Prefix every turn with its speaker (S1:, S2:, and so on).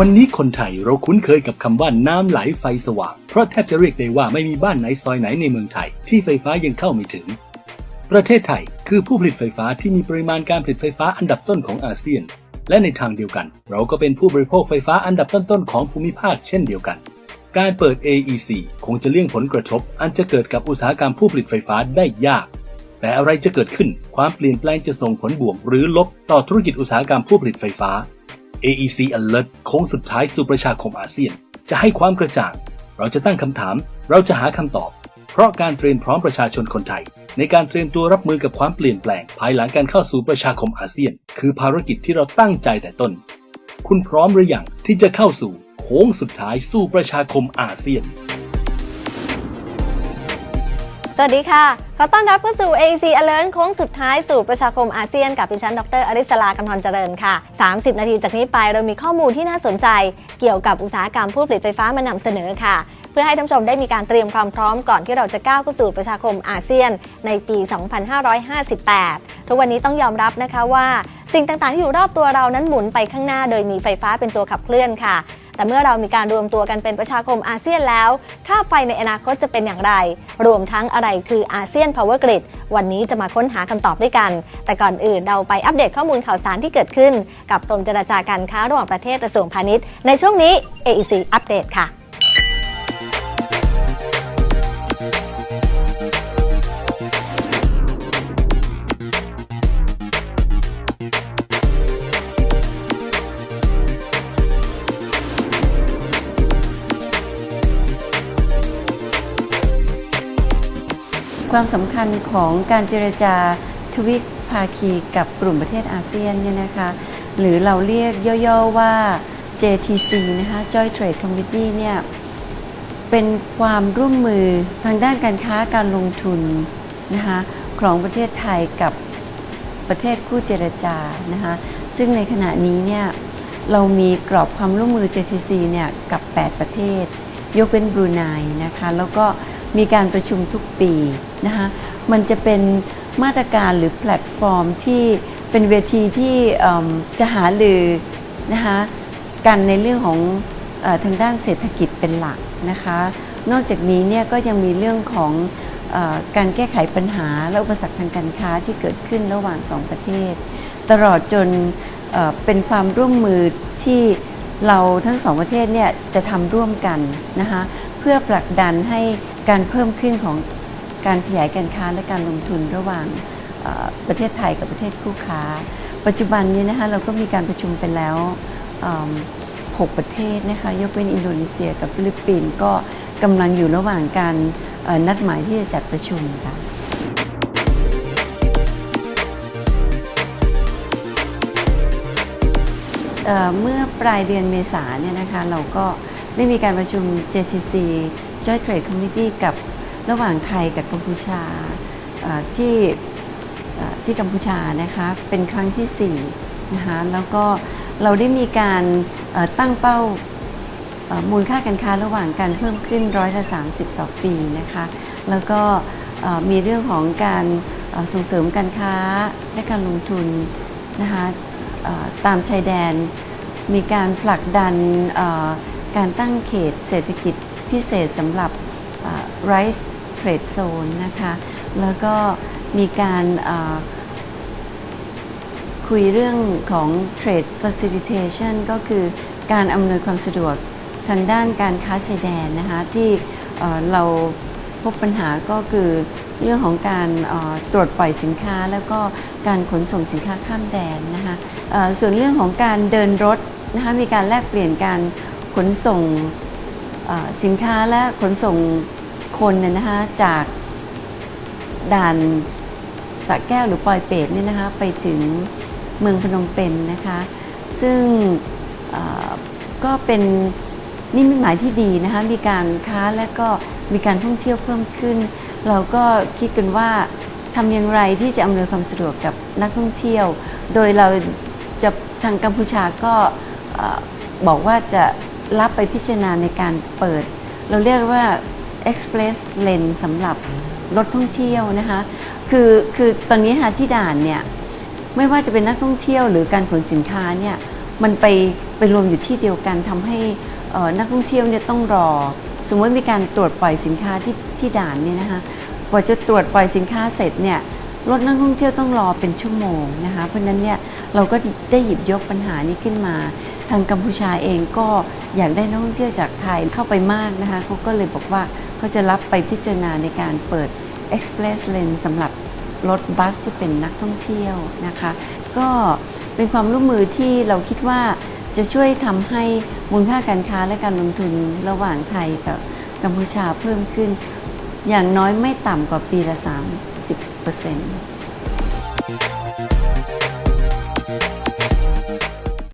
S1: วันนี้คนไทยเราคุ้นเคยกับคำว่าน้ำไหลไฟสว่าง เพราะแทบจะเรียกได้ว่าไม่มีบ้านไหนซอยไหนในเมืองไทย ที่ไฟฟ้ายังเข้าไม่ถึง ประเทศไทยคือผู้ผลิตไฟฟ้าที่มีปริมาณการผลิตไฟฟ้าอันดับต้นของอาเซียน และในทางเดียวกัน เราก็เป็นผู้บริโภคไฟฟ้าอันดับต้นๆของภูมิภาคเช่นเดียวกัน การเปิด AEC คงจะเลี่ยงผลกระทบ อันจะเกิดกับอุตสาหกรรมผู้ผลิตไฟฟ้าได้ยาก แต่อะไรจะเกิดขึ้นความเปลี่ยนแปลงจะส่งผลบวกหรือลบต่อธุรกิจอุตสาหกรรมผู้ผลิตไฟฟ้า AEC Alert โค้งสุดท้ายสู่ประชาคมอาเซียน จะให้ความกระจ่าง เราจะตั้งคำถาม เราจะหาคำตอบ เพราะการเตรียมพร้อมประชาชนคนไทย ในการเตรียมตัวรับมือกับความเปลี่ยนแปลง ภายหลังการเข้าสู่ประชาคมอาเซียน คือภารกิจที่เราตั้งใจแต่ต้น คุณพร้อมหรือยังที่จะเข้าสู่โค้งสุดท้ายสู่ประชาคมอาเซียน
S2: สวัสดีค่ะ ขอต้อนรับเข้าสู่ AEC Alert โค้งสุดท้ายสู่ประชาคมอาเซียนกับดิฉัน ดรอริสลากำธรเจริญค่ะ 30 นาทีจากนี้ไปเรามีข้อมูลที่น่าสนใจ เกี่ยวกับอุตสาหกรรมผู้ผลิตไฟฟ้ามานำเสนอค่ะ เพื่อให้ท่านผู้ชมได้มีการเตรียมความพร้อมก่อนที่เราจะก้าวเข้าสู่ประชาคมอาเซียนในปี 2558 ทุกวันนี้ต้องยอมรับนะคะว่า สิ่งต่างๆที่อยู่รอบตัวเรานั้นหมุนไปข้างหน้า โดยมีไฟฟ้าเป็นตัวขับเคลื่อนค่ะ แต่เมื่อเรามีการรวมตัวกันเป็นประชาคมอาเซียนแล้ว ค่าไฟในอนาคตจะเป็นอย่างไร รวมทั้งอะไรคืออาเซียนพาวเวอร์กริดวันนี้จะมาค้นหาคำตอบด้วยกัน แต่ก่อนอื่นเราไปอัปเดตข้อมูลข่าวสารที่เกิดขึ้น กับกรมเจรจาการค้าระหว่างประเทศกระทรวงพาณิชย์ในช่วงนี้ AEC อัปเดตค่ะ
S3: ความสำคัญของการเจรจาทวิภาคีกับกลุ่มประเทศอาเซียนเนี่ยนะคะหรือเราเรียกย่อๆว่า JTC นะคะ Joint Trade Committee เนี่ยเป็นความร่วมมือทางด้านการค้าการลงทุนนะคะของประเทศไทยกับประเทศคู่เจรจานะคะซึ่งในขณะนี้เนี่ยเรามีกรอบความร่วมมือ JTC เนี่ยกับ 8 ประเทศ ยกเว้นบรูไนนะคะแล้วก็มีการประชุมทุกปี นะคะมันจะเป็นมาตรการหรือแพลตฟอร์มที่เป็นเวทีที่จะหาลือนะคะกันในเรื่องของอทางด้านเศรษฐกิจเป็นหลักนะคะนอกจากนี้เนี่ยก็ยังมีเรื่องของอการแก้ไขปัญหาและอุปสรรคทางการค้าที่เกิดขึ้นระหว่างสองประเทศ ตลอดจนเป็นความร่วมมือที่เราทั้งสองประเทศเนี่ยจะทำร่วมกันนะคะเพื่อผลักดันให้การเพิ่มขึ้นของ การขยายการค้าและการลงทุนระหว่างประเทศไทยกับประเทศคู่ค้า ปัจจุบันนี้นะคะเราก็มีการประชุมไปแล้วเอิ่มหกประเทศนะคะยกเว้นอินโดนีเซียกับฟิลิปปินส์ก็กำลังอยู่ระหว่างการนัดหมายที่จะจัดประชุมค่ะเอ่อเมื่อปลายเดือนเมษาเนี่ยนะคะเราก็ได้มีการประชุม JTC Joint Trade Committee กับ ระหว่างไทยกับกัมพูชาที่ที่กัมพูชานะคะเป็นครั้งที่4นะคะแล้วก็เราได้มีการตั้งเป้ามูลค่าการค้าระหว่างการเพิ่มขึ้นร้อยละ30 ต่อปีนะคะแล้วก็มีเรื่องของการส่งเสริมการค้าและการลงทุนนะคะตามชายแดน มีการผลักดันการตั้งเขตเศรษฐกิจพิเศษสำหรับเอ่อ Rice Trade Zone นะคะแล้วก็มีการคุยเรื่องของ Trade Facilitation ก็คือการอำนวยความสะดวกทางด้านการค้าชายแดนนะคะที่เอ่อเราพบปัญหาก็คือเรื่องของการตรวจปล่อยสินค้า แล้วก็การขนส่งสินค้าข้ามแดนนะคะส่วนเรื่องของการเดินรถนะคะมีการแลกเปลี่ยนการขนส่งสินค้าและขนส่ง คนเนี่ยนะคะจากด่านสระแก้วหรือปอยเปตเนี่ยนะคะไปถึงเมืองพนมเปญนนะคะ ซึ่งก็เป็นนิมิตหมายที่ดีนะคะมีการค้าและก็มีการท่องเที่ยวเพิ่มขึ้น เราก็คิดกันว่าทำอย่างไรที่จะอำนวยความสะดวกกับนักท่องเที่ยว โดยเราจะทางกัมพูชาก็บอกว่าจะรับไปพิจารณาในการเปิด เราเรียกว่า express lane สำหรับรถท่องเที่ยวนะคะคือคือตอนนี้ค่ะที่ด่านเนี่ยไม่ว่าจะเป็นนักท่องเที่ยวหรือการขนสินค้าเนี่ยมันไปไปรวมอยู่ที่เดียวกันทำให้นักท่องเที่ยวเนี่ยต้องรอ สมมติมีการตรวจปล่อยสินค้าที่ที่ด่านเนี่ยนะคะกว่าจะตรวจปล่อยสินค้าเสร็จเนี่ยรถนักท่องเที่ยวต้องรอเป็นชั่วโมงนะคะเพราะนั้นเนี่ยเราก็ได้หยิบยกปัญหานี้ขึ้นมา ทางกัมพูชาเองก็อยากได้นักท่องเที่ยวจากไทยเข้าไปมากนะคะเขาก็เลยบอกว่า เขาจะรับไปพิจารณาในการเปิด Express Lane สำหรับรถบัสที่เป็นนักท่องเที่ยวนะคะ ก็เป็นความร่วมมือที่เราคิดว่าจะช่วยทำให้มูลค่าการค้าและการลงทุนระหว่างไทยกับกัมพูชาเพิ่มขึ้น อย่างน้อยไม่ต่ำกว่าปีละ 30%